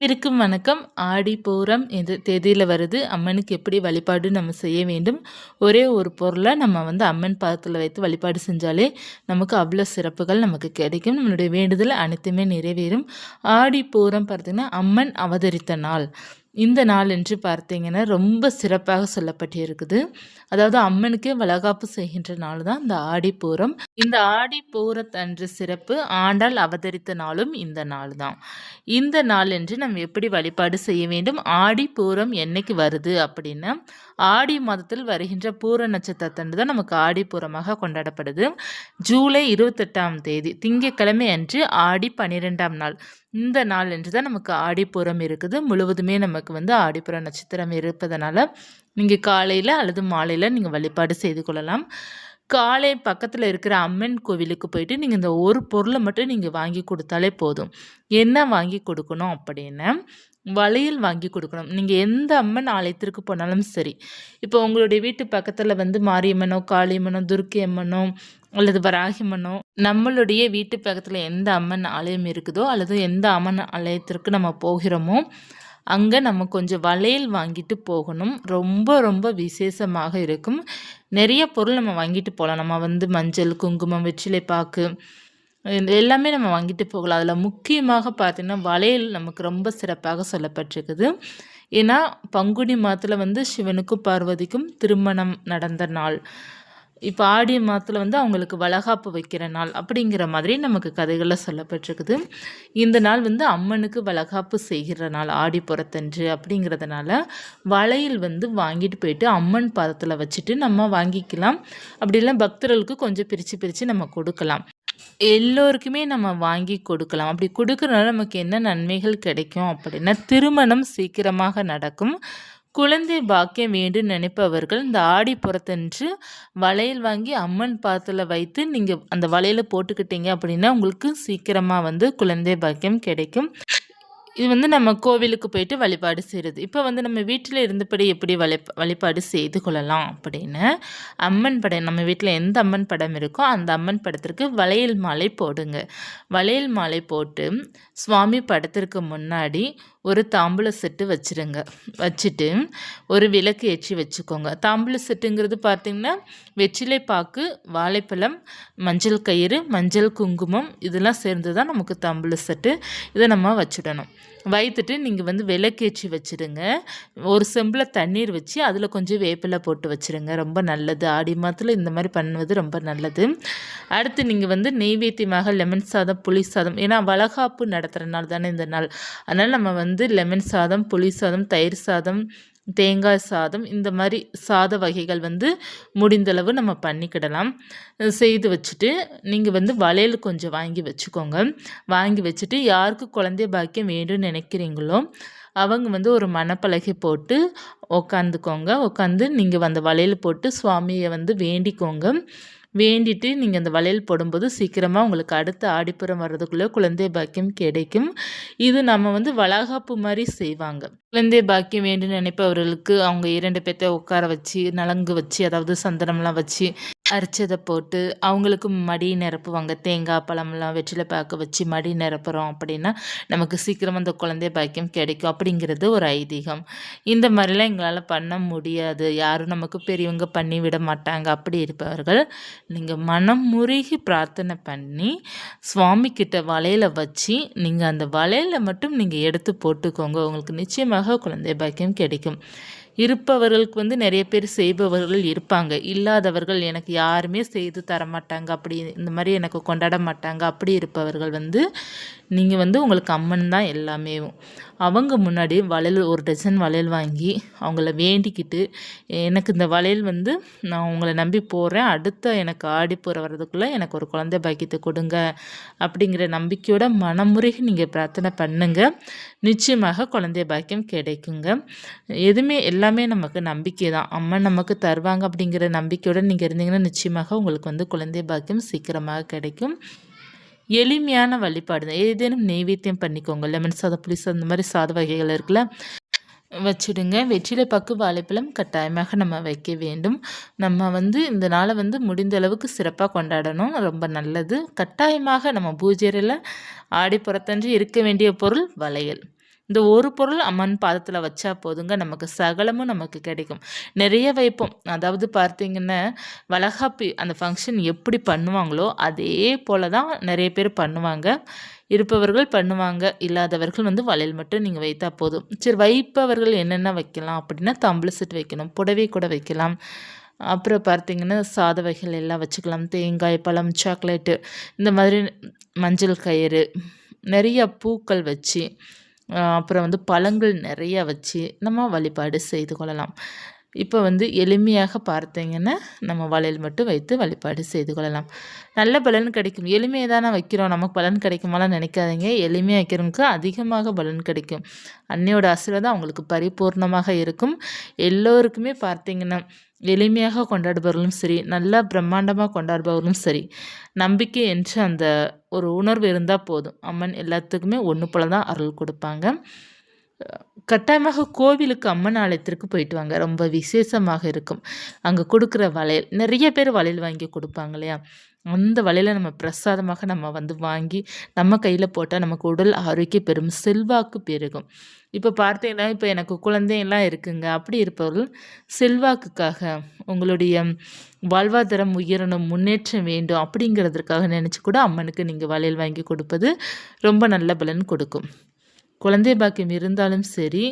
இருக்கும் வணக்கம். ஆடி பூரம் எந்த தேதியில் வருது. அம்மனுக்கு எப்படி வழிபாடு நம்ம செய்ய வேண்டும்? ஒரே ஒரு பொருளை நம்ம வந்து அம்மன் பாதத்தில் வைத்து வழிபாடு செஞ்சாலே நமக்கு அவ்வளோ சிறப்புகள் நமக்கு கிடைக்கும். நம்மளுடைய வேண்டுதல் அனைத்துமே நிறைவேறும். ஆடி பூரம் பார்த்திங்கன்னா அம்மன் அவதரித்த நாள். இந்த நாள் என்று பார்த்தீங்கன்னா ரொம்ப சிறப்பாக சொல்லப்பட்டிருக்குது. அதாவது அம்மனுக்கே வளகாப்பு செய்கின்ற நாள் தான் இந்த ஆடிப்பூரம் இந்த ஆடிப்பூரத்தன்று சிறப்பு ஆண்டால் அவதரித்த நாளும் இந்த நாள் தான். இந்த நாள் என்று நம்ம எப்படி வழிபாடு செய்ய வேண்டும்? ஆடிப்பூரம் என்னைக்கு வருது அப்படின்னா ஆடி மாதத்தில் வருகின்ற பூர நட்சத்திரத்தன்று தான் நமக்கு ஆடிப்பூரமாக கொண்டாடப்படுது. ஜூலை இருபத்தெட்டாம் தேதி திங்கட்கிழமை அன்று ஆடி பன்னிரெண்டாம் நாள். இந்த நாள் என்று தான் நமக்கு ஆடிப்புறம் இருக்குது. முழுவதுமே நமக்கு வந்து ஆடிப்புற நட்சத்திரம் இருப்பதனால நீங்கள் காலையில் அல்லது மாலையில் நீங்கள் வழிபாடு செய்து கொள்ளலாம். காலை பக்கத்தில் இருக்கிற அம்மன் கோவிலுக்கு போயிட்டு நீங்கள் இந்த ஒரு பொருளை மட்டும் நீங்கள் வாங்கி கொடுத்தாலே போதும். என்ன வாங்கி கொடுக்கணும் அப்படின்னு வளையல் வாங்கி கொடுக்கணும். நீங்கள் எந்த அம்மன் ஆலயத்திற்கு போனாலும் சரி. இப்போ உங்களுடைய வீட்டு பக்கத்தில் வந்து மாரியம்மனோ காளியம்மனோ துர்க்கை அம்மனோ அல்லது வராகிமனோ நம்மளுடைய வீட்டு பக்கத்தில் எந்த அம்மன் ஆலயம் இருக்குதோ அல்லது எந்த அம்மன் ஆலயத்திற்கு நம்ம போகிறோமோ அங்கே நம்ம கொஞ்சம் வளையல் வாங்கிட்டு போகணும். ரொம்ப ரொம்ப விசேஷமாக இருக்கும். நிறைய பொருள் நம்ம வாங்கிட்டு போகலாம் நம்ம வந்து மஞ்சள் குங்குமம் வெற்றிலை பாக்கு எல்லாமே நம்ம வாங்கிட்டு போகலாம். அதில் முக்கியமாக பார்த்திங்கன்னா வளையல் நமக்கு ரொம்ப சிறப்பாக சொல்லப்பட்டிருக்குது. ஏன்னா பங்குனி மாதத்தில் வந்து சிவனுக்கும் பார்வதிக்கும் திருமணம் நடந்த நாள். இப்போ ஆடி மாதத்தில் வந்து அவங்களுக்கு வளகாப்பு வைக்கிற நாள் அப்படிங்கிற மாதிரி நமக்கு கதைகளில் சொல்லப்பட்டிருக்குது. இந்த நாள் வந்து அம்மனுக்கு வளகாப்பு செய்கிற நாள் ஆடி புறத்தன்று அப்படிங்கிறதுனால வளையல் வந்து வாங்கிட்டு போயிட்டு அம்மன் பாதத்தில் வச்சுட்டு நம்ம வாங்கிக்கலாம். அப்படிலாம் பக்தர்களுக்கு கொஞ்சம் பிரித்து பிரித்து நம்ம கொடுக்கலாம். எல்லோருக்குமே நம்ம வாங்கி கொடுக்கலாம். அப்படி கொடுக்குறனால நமக்கு என்ன நன்மைகள் கிடைக்கும் அப்படின்னா திருமணம் சீக்கிரமாக நடக்கும். குழந்தை பாக்கியம் வேண்டும் நினைப்பவர்கள் இந்த ஆடி புறத்தன்று வளையல் வாங்கி அம்மன் பாத்தில் வைத்து நீங்கள் அந்த வளையலை போட்டுக்கிட்டீங்க அப்படின்னா உங்களுக்கு சீக்கிரமாக வந்து குழந்தை பாக்கியம் கிடைக்கும். இது வந்து நம்ம கோவிலுக்கு போயிட்டு வழிபாடு செய்கிறது இப்போ வந்து நம்ம வீட்டில் இருந்தபடி எப்படி வழி வழிபாடு செய்து கொள்ளலாம் அப்படின்னு அம்மன் படம் நம்ம வீட்டில் எந்த அம்மன் படம் இருக்கோ அந்த அம்மன் படத்திற்கு வளையல் மாலை போடுங்க. வளையல் மாலை போட்டு சுவாமி படத்திற்கு முன்னாடி ஒரு தாம்பூல செட்டு வச்சுருங்க. வச்சுட்டு ஒரு விளக்கு ஏற்றி வச்சுக்கோங்க. தாம்பூல செட்டுங்கிறது பார்த்திங்கன்னா வெற்றிலை பாக்கு வாழைப்பழம் மஞ்சள் கயிறு மஞ்சள் குங்குமம் இதெல்லாம் சேர்ந்து தான் நமக்கு தாம்பூல செட்டு இதை நம்ம வச்சுடணும். வைத்துட்டு நீங்கள் வந்து விளக்கேற்றி வச்சுருங்க. ஒரு செம்பில் தண்ணீர் வச்சு அதில் கொஞ்சம் வேப்பிலை போட்டு வச்சுருங்க. ரொம்ப நல்லது. ஆடி மாதத்தில் இந்த மாதிரி பண்ணுவது ரொம்ப நல்லது. அடுத்து நீங்கள் வந்து நெய்வேத்தியமாக லெமன் சாதம் புளி சாதம். ஏன்னா வளகாப்பு நடத்துகிற நாள் தானே இந்த நாள். அதனால் நம்ம வந்து லெமன் சாதம் புளி சாதம் தயிர் சாதம் தேங்காய் சாதம் இந்த மாதிரி சாத வகைகள் வந்து முடிந்தளவு நம்ம பண்ணிக்கிடலாம். செய்து வச்சுட்டு நீங்கள் வந்து வளையல் கொஞ்சம் வாங்கி வச்சுக்கோங்க. வாங்கி வச்சுட்டு யாருக்கு குழந்தை பாக்கியம் வேணும்னு நினைக்கிறீங்களோ அவங்க வந்து ஒரு மணப்பலகை போட்டு உக்காந்துக்கோங்க. உட்காந்து நீங்கள் அந்த வளையல் போட்டு சுவாமியை வந்து வேண்டிக்கோங்க. வேண்டிட்டு நீங்கள் அந்த வளையல் போடும்போது சீக்கிரமாக உங்களுக்கு அடுத்த ஆடிப்புறம் வர்றதுக்குள்ளே குழந்தை பாக்கியம் கிடைக்கும். இது நம்ம வந்து வளகாப்பு மாதிரி செய்வாங்க. குழந்தை பாக்கியம் வேண்டும் நினைப்பவர்களுக்கு அவங்க இரண்டு பேர்த்த உட்கார வச்சு நலங்கு வச்சு அதாவது சந்தனம்லாம் வச்சு அரைச்சதை போட்டு அவங்களுக்கு மடி நிரப்புவாங்க. தேங்காய் பழம்லாம் வெற்றில பார்க்க வச்சு மடி நிரப்புகிறோம் அப்படின்னா நமக்கு சீக்கிரம் அந்த குழந்தை பாக்கியம் கிடைக்கும் அப்படிங்கிறது ஒரு ஐதீகம். இந்த மாதிரிலாம் எங்களால் பண்ண முடியாது. யாரும் நமக்கு பெரியவங்க பண்ணி விட மாட்டாங்க. அப்படி இருப்பவர்கள் நீங்கள் மனம் முருகி பிரார்த்தனை பண்ணி சுவாமி கிட்ட வலையில் வச்சு நீங்கள் அந்த வலையில் மட்டும் நீங்கள் எடுத்து போட்டுக்கோங்க. உங்களுக்கு நிச்சயமாக குழந்தை பாக்கியம் கிடைக்கும். இருப்பவர்களுக்கு வந்து நிறைய பேர் செய்பவர்கள் இருப்பாங்க. இல்லாதவர்கள் எனக்கு யாருமே செய்து தர மாட்டாங்க அப்படி இந்த மாதிரி எனக்கு கொண்டாட மாட்டாங்க. அப்படி இருப்பவர்கள் வந்து நீங்கள் வந்து உங்களுக்கு அம்மன் தான் எல்லாமே. அவங்க முன்னாடி வளையல் ஒரு டசன் வளையல் வாங்கி அவங்கள வேண்டிக்கிட்டு எனக்கு இந்த வளையல் வந்து நான் உங்களை நம்பி போகிறேன் அடுத்த எனக்கு ஆடி போகிற வர்றதுக்குள்ளே எனக்கு ஒரு குழந்தை பாக்கியத்தை கொடுங்க அப்படிங்கிற நம்பிக்கையோட மனமுறைக்கு நீங்கள் பிரார்த்தனை பண்ணுங்க. நிச்சயமாக குழந்தை பாக்கியம் கிடைக்குங்க. எதுவுமே எல்லாமே நமக்கு நம்பிக்கை தான். அம்மா நமக்கு தருவாங்க அப்படிங்கிற நம்பிக்கையோடு நீங்கள் இருந்தீங்கன்னா நிச்சயமாக உங்களுக்கு வந்து குழந்தை பாக்கியம் சீக்கிரமாக கிடைக்கும். எளிமையான வழிபாடு தான் ஏதேனும் நெய்வேத்தியம் பண்ணிக்கோங்க. லெமன் சாதம் புளி சாதம் இந்த மாதிரி சாத வகைகள் இருக்குல்ல வச்சுடுங்க. வெற்றிலை பக்கு வாழைப்பழம் கட்டாயமாக நம்ம வைக்க வேண்டும். நம்ம வந்து இந்த நாளை வந்து முடிந்த அளவுக்கு சிறப்பாக கொண்டாடணும். ரொம்ப நல்லது. கட்டாயமாக நம்ம பூஜையில் ஆடி புறத்தன்று இருக்க வேண்டிய பொருள் வளையல். இந்த ஒரு பொருள் அம்மன் பாதத்தில் வச்சா போதுங்க. நமக்கு சகலமும் நமக்கு கிடைக்கும். நிறைய வைப்போம். அதாவது பார்த்தீங்கன்னா வளகாப்பி அந்த ஃபங்க்ஷன் எப்படி பண்ணுவாங்களோ அதே போல் தான் நிறைய பேர் பண்ணுவாங்க. இருப்பவர்கள் பண்ணுவாங்க. இல்லாதவர்கள் வந்து வளையல் மட்டும் நீங்கள் வைத்தா போதும். சரி வைப்பவர்கள் என்னென்ன வைக்கலாம் அப்படின்னா தம்பளு செட் வைக்கணும் புடவை கூட வைக்கலாம். அப்புறம் பார்த்திங்கன்னா சாத வகைகள் எல்லாம் வச்சுக்கலாம். தேங்காய் பழம் சாக்லேட்டு இந்த மாதிரி மஞ்சள் கயிறு நிறைய பூக்கள் வச்சு அப்புறம் வந்து பழங்கள் நிறையா வச்சு நம்ம வழிபாடு செய்து கொள்ளலாம். இப்போ வந்து எளிமையாக பார்த்தீங்கன்னா நம்ம வளையல் மட்டும் வைத்து வழிபாடு செய்து கொள்ளலாம். நல்ல பலன் கிடைக்கும். எளிமையை தானே வைக்கிறோம். நமக்கு பலன் கிடைக்குமாலாம் நினைக்காதீங்க. எளிமையாக வைக்கிறவங்களுக்கு அதிகமாக பலன் கிடைக்கும். அன்னையோட ஆசீர்வாதம் அவங்களுக்கு பரிபூர்ணமாக இருக்கும். எல்லோருக்குமே பார்த்தீங்கன்னா எளிமையாக கொண்டாடுபவர்களும் சரி நல்லா பிரம்மாண்டமாக கொண்டாடுபவர்களும் சரி நம்பிக்கை என்று அந்த ஒரு உணர்வு இருந்தால் போதும். அம்மன் எல்லாத்துக்குமே ஒன்று போல தான் அருள் கொடுப்பாங்க. கட்டாயமாக கோவிலுக்கு அம்மன் ஆலயத்திற்கு போயிட்டு வாங்க. ரொம்ப விசேஷமாக இருக்கும். அங்கே கொடுக்குற வளையல் நிறைய பேர் வளையல் வாங்கி கொடுப்பாங்க இல்லையா? அந்த வலையில் நம்ம பிரசாதமாக நம்ம வந்து வாங்கி நம்ம கையில் போட்டால் நமக்கு உடல் ஆரோக்கியம் பெரும் செல்வாக்கு பெருகும். இப்போ பார்த்தீங்கன்னா இப்போ எனக்கு குழந்தையெல்லாம் இருக்குங்க. அப்படி இருப்பவர்கள் செல்வாக்குக்காக உங்களுடைய வாழ்வாதாரம் உயரணும் முன்னேற்றம் வேண்டும் அப்படிங்கிறதுக்காக நினச்சி கூட அம்மனுக்கு நீங்கள் வளையல் வாங்கி கொடுப்பது ரொம்ப நல்ல பலன் கொடுக்கும். குழந்தை பாக்கியம் இருந்தாலும் சரி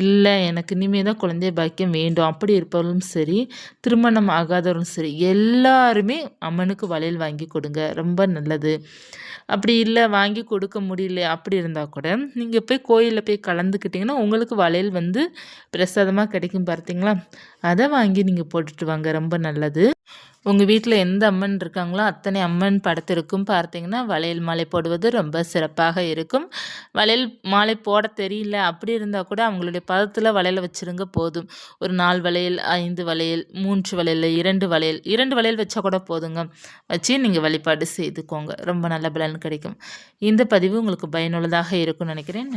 இல்லை எனக்கு இனிமேல் தான் குழந்தை பாக்கியம் வேண்டும் அப்படி இருப்பவர்களும் சரி திருமணம் ஆகாதவர்களும் சரி எல்லாருமே அம்மனுக்கு வளையல் வாங்கி கொடுங்க ரொம்ப நல்லது. அப்படி இல்லை வாங்கி கொடுக்க முடியல அப்படி இருந்தால் கூட நீங்கள் போய் கோயிலில் போய் கலந்துக்கிட்டிங்கன்னா உங்களுக்கு வளையல் வந்து பிரசாதமாக கிடைக்கும் பார்த்தீங்களா? அதை வாங்கி நீங்கள் போட்டுட்டு வாங்க ரொம்ப நல்லது. உங்கள் வீட்டில் எந்த அம்மன் இருக்காங்களோ அத்தனை அம்மன் படத்திற்கும் பார்த்தீங்கன்னா வளையல் மாலை போடுவது ரொம்ப சிறப்பாக இருக்கும். வளையல் மாலை போட தெரியல அப்படி இருந்தால் கூட அவங்களுடைய பதத்தில் வளையல் வச்சுருங்க போதும். ஒரு நாலு வளையல் ஐந்து வளையல் மூன்று வளையல் இரண்டு வளையல் இரண்டு வளையல் வச்சா கூட போதுங்க. வச்சு நீங்கள் வழிபாடு செய்துக்கோங்க. ரொம்ப நல்ல பலன் கிடைக்கும். இந்த பதிவு உங்களுக்கு பயனுள்ளதாக இருக்கும்னு நினைக்கிறேன்.